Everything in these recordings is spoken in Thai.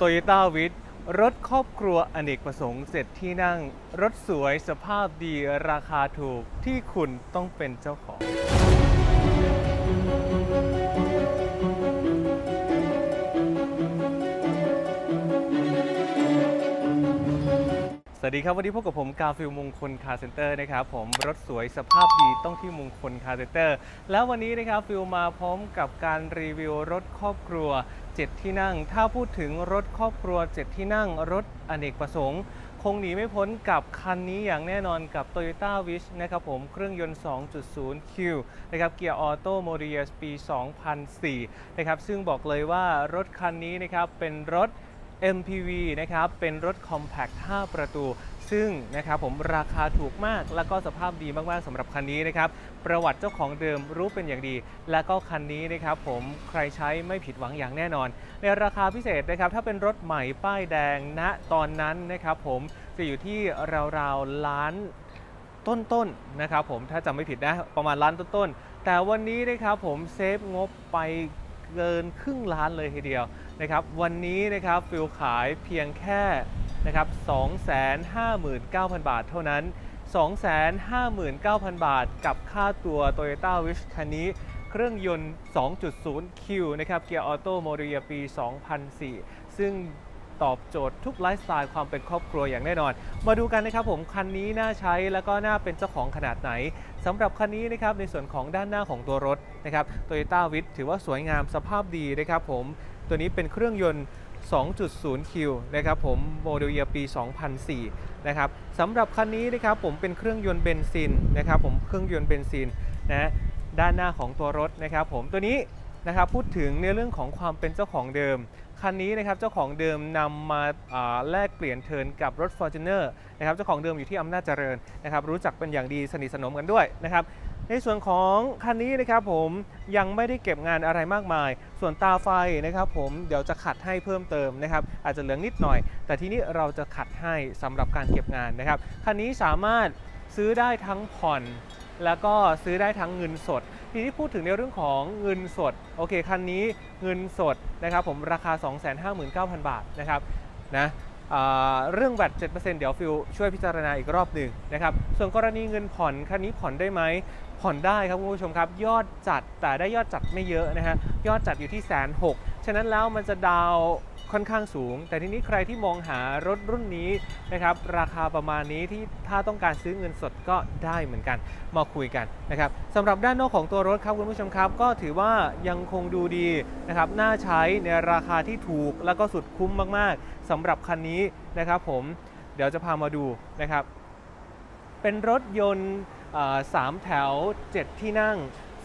Toyota w i t รถครอบครัวอเนกประสงค์เสร็จที่นั่ง รถสวยสภาพดีราคาถูกที่คุณต้องเป็นเจ้าของ สวัสดีครับ วันนี้พบกับผมกาฟิลมงคลคาร์เซ็นเตอร์นะครับผมรถสวยสภาพดีต้องที่มงคลคาร์เซ็นเตอร์ แล้ววันนี้นะครับฟิลมาพร้อมกับการรีวิวรถครอบครัว 7 ที่นั่ง ถ้าพูดถึงรถครอบครัว 7 ที่นั่ง รถอเนกประสงค์ คงหนีไม่พ้นกับคันนี้อย่างแน่นอนกับ Toyota Wish นะครับผมเครื่องยนต์ 2.0 Q นะครับเกียร์ออโต้โมเดียสปี 2004 นะครับซึ่งบอกเลยว่ารถคันนี้นะครับเป็นรถ MPV นะครับเป็นรถ Compact 5 ประตู ซึ่งนะครับผมราคาถูกมาก แล้วก็สภาพดีมากๆสำหรับคันนี้นะครับประวัติเจ้าของเดิมรู้เป็นอย่างดี แล้วก็คันนี้นะครับผมใครใช้ไม่ผิดหวังอย่างแน่นอน ในราคาพิเศษนะครับถ้าเป็นรถใหม่ป้ายแดงณตอนนั้นนะครับผมจะอยู่ที่ราวๆล้านต้นๆนะครับผมถ้าจำไม่ผิดนะประมาณล้านต้นๆ แต่วันนี้นะครับผมเซฟงบไปเกินครึ่งล้านเลยทีเดียวนะครับวันนี้นะครับฟิลขายเพียงแค่ นะครับ 259,000 บาทเท่านั้น 259,000 บาทกับค่าตัว Toyota Wish คันนี้เครื่องยนต์ 2.0 Q นะครับ เกียร์ออโต้โมเดียปี 2004 ซึ่งตอบโจทย์ทุกไลฟ์สไตล์ความเป็นครอบครัวอย่างแน่นอน มาดูกันนะครับผมคันนี้น่าใช้แล้วก็น่าเป็นเจ้าของขนาดไหนสำหรับคันนี้นะครับในส่วนของด้านหน้าของตัวรถนะครับ Toyota w i t ถือว่าสวยงามสภาพดีนะครับผมตัวนี้เป็นเครื่องยนต์ 2.0 Q นะครับผมโมเดลเยียปี 2004 นะครับสำหรับคันนี้นะครับผมเป็นเครื่องยนต์เบนซินนะครับผมเครื่องยนต์เบนซินนะด้านหน้าของตัวรถนะครับผมตัวนี้นะครับพูดถึงในเรื่องของความเป็นเจ้าของเดิม คันนี้นะครับเจ้าของเดิมนำมาาแลกเปลี่ยนเทิร์นกับรถ Fortuner นะครับเจ้าของเดิมอยู่ที่อำนาจเจริญนะครับรู้จักเป็นอย่างดีสนิทสนมกันด้วยนะครับ ในส่วนของคันนี้นะครับผมยังไม่ได้เก็บงานอะไรมากมาย ส่วนตาไฟนะครับผมเดี๋ยวจะขัดให้เพิ่มเติมนะครับอาจจะเหลืองนิดหน่อย แต่ที่นี้เราจะขัดให้สำหรับการเก็บงานนะครับคันนี้สามารถซื้อได้ทั้งผ่อน แล้วก็ซื้อได้ทั้งเงินสด ทีนี้พูดถึงในเรื่องของเงินสดโอเคคันนี้เงินสดนะครับผมราคา 259,000 บาทนะครับนะเรื่องแวด7%เดี๋ยวฟิลช่วยพิจารณาอีกรอบหนึ่งนะครับ ส่วนกรณีเงินผ่อนคันนี้ผ่อนได้ไหม ผ่อนได้ครับคุณผู้ชมครับ ยอดจัดแต่ได้ยอดจัดไม่เยอะนะฮะยอดจัดอยู่ที่แสนหกฉะนั้นแล้วมันจะดาวค่อนข้างสูง แต่ทีนี้ใครที่มองหารถรุ่นนี้นะครับราคาประมาณนี้ที่ถ้าต้องการซื้อเงินสดก็ได้เหมือนกัน มาคุยกันนะครับสำหรับด้านนอกของตัวรถครับคุณผู้ชมครับ ก็ถือว่ายังคงดูดีนะครับน่าใช้ในราคาที่ถูกแล้วก็สุดคุ้มมากๆสำหรับคันนี้นะครับผมเดี๋ยวจะพามาดูนะครับเป็นรถยนต์ สามแถว 7 ที่นั่ง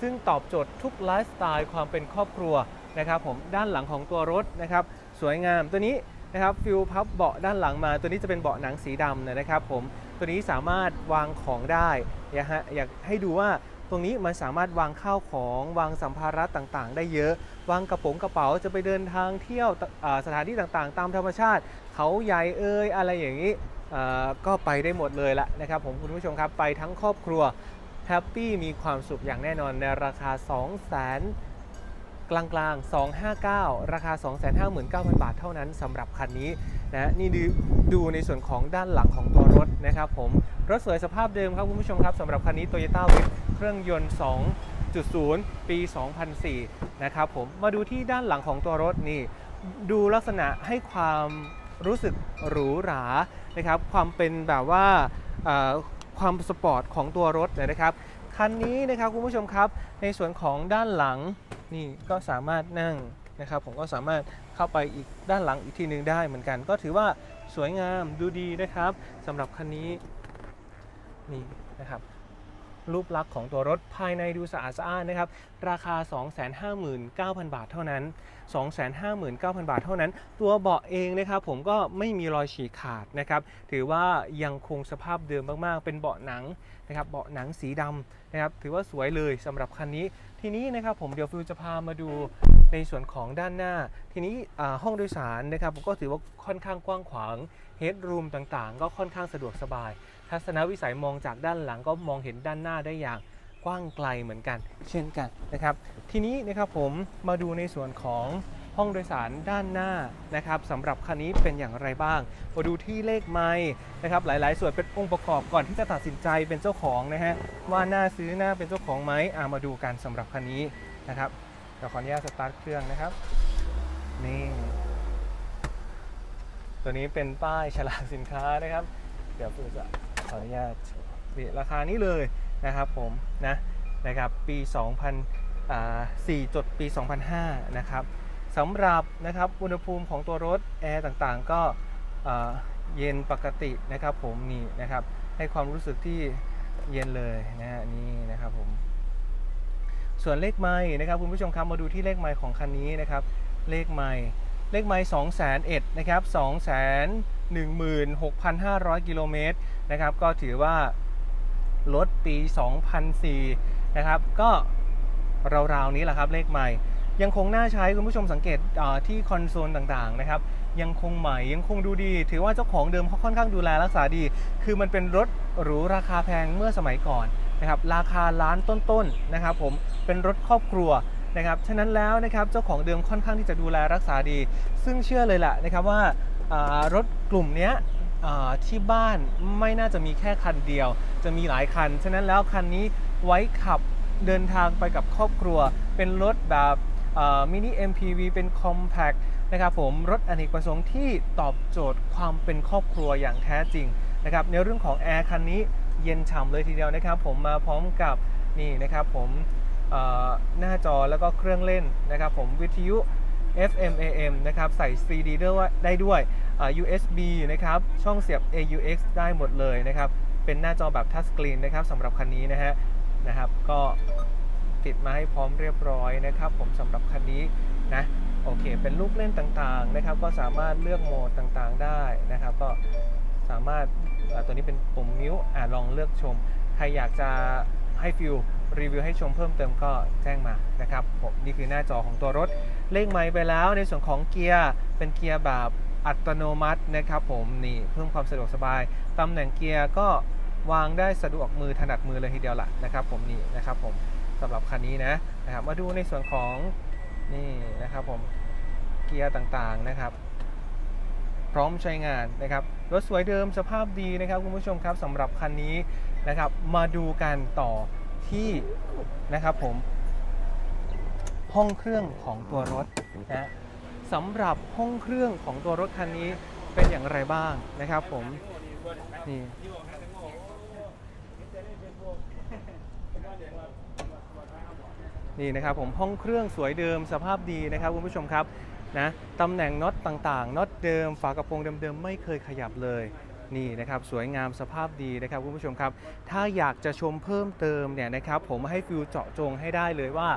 ซึ่งตอบโจทย์ทุกไลฟ์สไตล์ความเป็นครอบครัวนะครับผมด้านหลังของตัวรถนะครับสวยงามตัวนี้นะครับฟิลพับเบาะด้านหลังมา ตัวนี้จะเป็นเบาะหนังสีดำนะครับผมตัวนี้สามารถวางของได้อยากอยากให้ดูว่าตรงนี้มันสามารถวางข้าวของวางสัมภาระต่างๆ ได้เยอะ วางกระโป๋งกระเป๋าจะไปเดินทางเที่ยวสถานที่ต่างๆ ตามธรรมชาติ เขาใหญ่เอ่ยอะไรอย่างนี้ ก็ไปได้หมดเลยละนะครับผมคุณผู้ชมครับไปทั้งครอบครัวแฮปปี้มีความสุขอย่างแน่นอนในราคา 2 0 0 0 0 0กลางๆ 259 ราคา 259,000 บาทเท่านั้นสำหรับคันนี้นะนี่ดูดูในส่วนของด้านหลังของตัวรถนะครับผม รถสวยสภาพเดิมครับคุณผู้ชมครับสำหรับคันนี้ Toyota w i t เครื่องยนต์ 2.0 ปี 2004 นะครับผม มาดูที่ด้านหลังของตัวรถนี่ ดูลักษณะให้ความ รู้สึกหรูหรานะครับความเป็นแบบว่าความสปอร์ตของตัวรถนะครับคันนี้นะครับคุณผู้ชมครับในส่วนของด้านหลังนี่ก็สามารถนั่งนะครับผมก็สามารถเข้าไปอีกด้านหลังอีกทีหนึ่งได้เหมือนกัน ก็ถือว่าสวยงามดูดีนะครับสำหรับคันนี้นี่นะครับ รูปลักษณ์ของตัวรถภายในดูสะอาดสะอ้านนะครับ ราคา 259,000 บาทเท่านั้น 259,000 บาทเท่านั้น ตัวเบาะเองนะครับผมก็ไม่มีรอยฉีกขาดนะครับ ถือว่ายังคงสภาพเดิมมากๆ เป็นเบาะหนังนะครับ เบาะหนังสีดำนะครับ ถือว่าสวยเลยสำหรับคันนี้ ทีนี้นะครับผมเดี๋ยวฟิวจะพามาดูในส่วนของด้านหน้า ทีนี้ห้องโดยสารนะครับผมก็ถือว่าค่อนข้างกว้างขวางเฮดรูมต่างๆ ก็ค่อนข้างสะดวกสบาย ทัศนวิสัยมองจากด้านหลังก็มองเห็นด้านหน้าได้อย่างกว้างไกลเหมือนกัน เช่นกันนะครับ ทีนี้นะครับผมมาดูในส่วนของห้องโดยสารด้านหน้านะครับสำหรับคันนี้เป็นอย่างไรบ้าง มาดูที่เลขไม้นะครับหลาย ๆ ส่วนเป็นองค์ประกอบก่อนที่จะตัดสินใจเป็นเจ้าของนะฮะว่าน่าซื้อน่าเป็นเจ้าของไหมอ่ามาดูกันสำหรับคันนี้นะครับเดี๋ยวขออนุญาตสตาร์ทเครื่องนะครับนี่ตัวนี้เป็นป้ายฉลากสินค้านะครับ เดี๋ยวผมจะ ขออนุญาตราคานี้เลยนะครับผมนะนะครับปี 2004จดปี 2005 นะครับสำหรับนะครับอุณหภูมิของตัวรถแอร์ต่างๆ ก็เย็นปกตินะครับผมนี่นะครับให้ความรู้สึกที่เย็นเลยนะฮะนี่นะครับผมส่วนเลขไม้นะครับคุณผู้ชมครับมาดูที่เลขไม้ของคันนี้นะครับเลขไม้เลขไม้2 0 0 0 0 0นะครับ2 1 6 5 0 0 กิโลเมตร นะครับ ก็ถือว่ารถปี 2004 นะครับ ก็ราวๆนี้แหละครับเลขใหม่ ยังคงน่าใช้คุณผู้ชมสังเกตที่คอนโซลต่างๆนะครับ ยังคงใหม่ยังคงดูดี ถือว่าเจ้าของเดิมเขาค่อนข้างดูแลรักษาดี คือมันเป็นรถหรูราคาแพงเมื่อสมัยก่อนนะครับราคาล้านต้นๆนะครับ ผมเป็นรถครอบครัวนะครับฉะนั้นแล้วนะครับเจ้าของเดิมค่อนข้างที่จะดูแลรักษาดี ซึ่งเชื่อเลยแหละนะครับว่ารถกลุ่มนี้ ที่บ้านไม่น่าจะมีแค่คันเดียว จะมีหลายคัน ฉะนั้นแล้วคันนี้ไว้ขับเดินทางไปกับครอบครัว เป็นรถแบบมินิ MPV เป็น Compact นะครับผมรถอเนกประสงค์ที่ตอบโจทย์ความเป็นครอบครัวอย่างแท้จริงนะครับในเรื่องของแอร์คันนี้เย็นฉ่ำเลยทีเดียวนะครับ ผมมาพร้อมกับนี่นะครับผมหน้าจอแล้วก็เครื่องเล่นนะครับผมวิทยุ FM AM นะครับใส่ CD ด้วยได้ด้วย USB นะครับช่องเสียบ AUX ได้หมดเลยนะครับเป็นหน้าจอแบบทัชสกรีนนะครับสำหรับคันนี้นะฮะนะครับก็ติดมาให้พร้อมเรียบร้อยนะครับ ผมสำหรับคันนี้นะโอเค เป็นลูกเล่นต่างๆนะครับ ก็สามารถเลือกโหมดต่างๆได้นะครับ ก็สามารถตัวนี้เป็นปุ่มมิ้วอ่าลองเลือกชม ใครอยากจะให้ฟิวรีวิวให้ชมเพิ่มเติมก็แจ้งมานะครับผมนี่คือหน้าจอของตัวรถ เลขไม้ไปแล้วในส่วนของเกียร์เป็นเกียร์แบบ อัตโนมัตินะครับผมนี่เพิ่มความสะดวกสบายตำแหน่งเกียร์ก็วางได้สะดวกมือถนัดมือเลยทีเดียวละนะครับ ผมนี่นะครับผมสำหรับคันนี้นะนะครับมาดูในส่วนของนี่นะครับผมเกียร์ต่างๆนะครับ พร้อมใช้งานนะครับรถสวยเดิมสภาพดีนะครับคุณผู้ชมครับสำหรับคันนี้นะครับมาดูกันต่อที่นะครับผมห้องเครื่องของตัวรถนะ สำหรับห้องเครื่องของตัวรถคันนี้เป็นอย่างไรบ้างนะครับผมนี่นี่นะครับผมห้องเครื่องสวยเดิมสภาพดีนะครับคุณผู้ชมครับนะตำแหน่งน็อตต่างๆน็อตเดิมฝากระโปรงเดิมๆไม่เคยขยับเลยนี่นะครับสวยงามสภาพดีนะครับคุณผู้ชมครับ ถ้าอยากจะชมเพิ่มเติมเนี่ยนะครับผมให้ฟิวเจาะจงให้ได้เลยว่า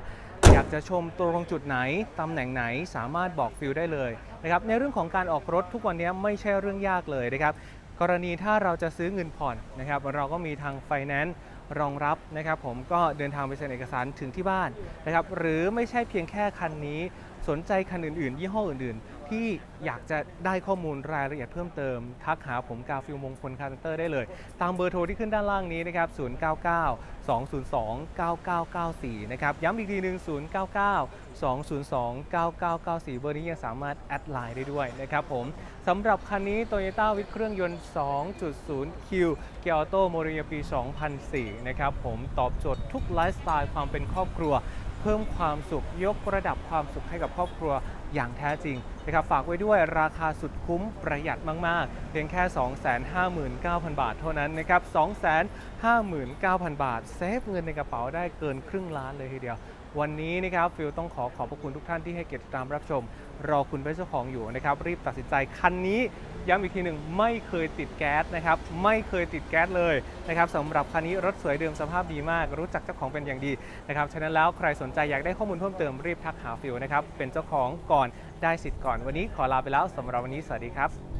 อยากจะชมตรงจุดไหน ตำแหน่งไหนสามารถบอกฟิลได้เลยนะครับในเรื่องของการออกรถทุกวันนี้ไม่ใช่เรื่องยากเลยนะครับกรณีถ้าเราจะซื้อเงินผ่อนนะครับเราก็มีทางไฟแนนซ์รองรับนะครับผมก็เดินทางไปเซ็นเอกสารถึงที่บ้านนะครับหรือไม่ใช่เพียงแค่คันนี้ สนใจคันอื่น ๆ ยี่ห้ออื่น ๆ ที่อยากจะได้ข้อมูลรายละเอียดเพิ่มเติม ทักหาผมกาฟิลมงคลคาร์เตอร์ได้เลย ตามเบอร์โทรที่ขึ้นด้านล่างนี้นะครับ099 202 9994 นะครับ ย้ำอีกทีหนึ่ง099 202 9994 เบอร์นี้ยังสามารถแอดไลน์ได้ด้วยนะครับผมสำหรับคันนี้ Toyota วิทเครื่องยนต์ 2.0 Q เกียร์ออโต้โมเรียปี 2004 นะครับผมตอบโจทย์ทุกไลฟ์สไตล์ความเป็นครอบครัว เพิ่มความสุขยกระดับความสุขให้กับครอบครัวอย่างแท้จริงนะครับฝากไว้ด้วยราคาสุดคุ้มประหยัดมาก ๆ เพียงแค่ 259,000 บาทเท่านั้นนะครับ 259,000 บาท เซฟเงินในกระเป๋าได้เกินครึ่งล้านเลยทีเดียว วันนี้นะครับฟิลต้องขอขอบพระคุณทุกท่านที่ให้เกียรติตามรับชม รอคุณเป็นเจ้าของอยู่นะครับ รีบตัดสินใจคันนี้ย้ำอีกทีหนึ่งไม่เคยติดแก๊สนะครับ ไม่เคยติดแก๊สเลยนะครับสำหรับคันนี้รถสวยเดิมสภาพดีมาก รู้จักเจ้าของเป็นอย่างดีนะครับฉะนั้นแล้วใครสนใจอยากได้ข้อมูลเพิ่มเติมรีบทักหาฟิลนะครับเป็นเจ้าของก่อนได้สิทธิ์ก่อนวันนี้ขอลาไปแล้วสำหรับวันนี้สวัสดีครับ